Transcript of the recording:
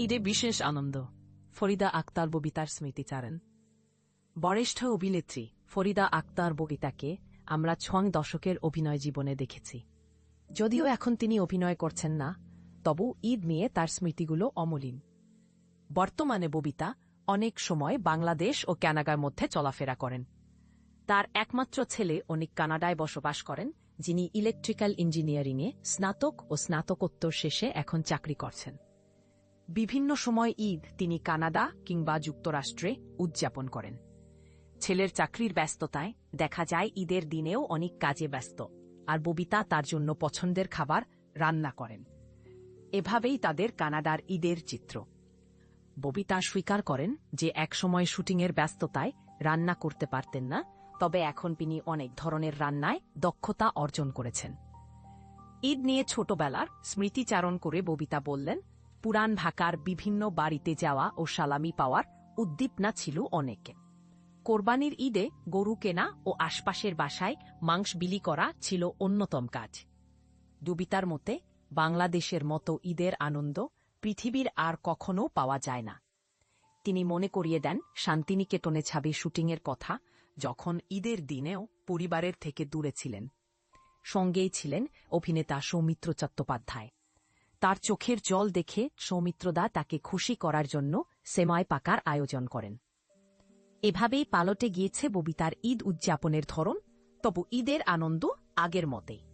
ঈদে বিশেষ আনন্দ। ফরিদা আক্তার ববিতার স্মৃতিচারণ বরিষ্ঠ অভিনেত্রী ফরিদা আক্তার ববিতাকে আমরা ছং দশকের অভিনয় জীবনে দেখেছি। যদিও এখন তিনি অভিনয় করছেন না, তবু ঈদ নিয়ে তার স্মৃতিগুলো অমলিন। বর্তমানে ববিতা অনেক সময় বাংলাদেশ ও কানাডার মধ্যে চলাফেরা করেন। তার একমাত্র ছেলে অনেক কানাডায় বসবাস করেন, যিনি ইলেকট্রিক্যাল ইঞ্জিনিয়ারিংয়ে স্নাতক ও স্নাতকোত্তর শেষে এখন চাকরি করছেন। বিভিন্ন সময় ঈদ তিনি কানাডা কিংবা যুক্তরাষ্ট্রে উদযাপন করেন। ছেলের চাকরির ব্যস্ততায় দেখা যায় ঈদের দিনেও অনেক কাজে ব্যস্ত আর ববিতা তার জন্য পছন্দের খাবার রান্না করেন। এভাবেই তাদের কানাডার ঈদের চিত্র। ববিতা স্বীকার করেন যে একসময় শুটিংয়ের ব্যস্ততায় রান্না করতে পারতেন না, তবে এখন তিনি অনেক ধরনের রান্নায় দক্ষতা অর্জন করেছেন। ঈদ নিয়ে ছোটবেলার স্মৃতিচারণ করে ববিতা বললেন পুরান ঢাকার বিভিন্ন বাড়িতে যাওয়া ও সালামি পাওয়ার উদ্দীপনা ছিল অনেকে। কোরবানির ঈদে গরু কেনা ও আশপাশের বাসায় মাংস বিলি করা ছিল অন্যতম কাজ। দুবিতার মতে, বাংলাদেশের মতো ঈদের আনন্দ পৃথিবীর আর কখনো পাওয়া যায় না। তিনি মনে করিয়ে দেন, শান্তিনিকেতনে ছাবি শুটিংয়ের কথা যখন ঈদের দিনেও পরিবারের থেকে দূরে ছিলেন। সঙ্গেই ছিলেন অভিনেতা সৌমিত্র চট্টোপাধ্যায়। তার চোখের জল দেখে সৌমিত্রদা তাকে খুশি করার জন্য সেমায় পাকার আয়োজন করেন। এভাবেই পালটে গিয়েছে ববিতার ঈদ উদযাপনের ধরন, তবু ঈদের আনন্দ আগের মতেই।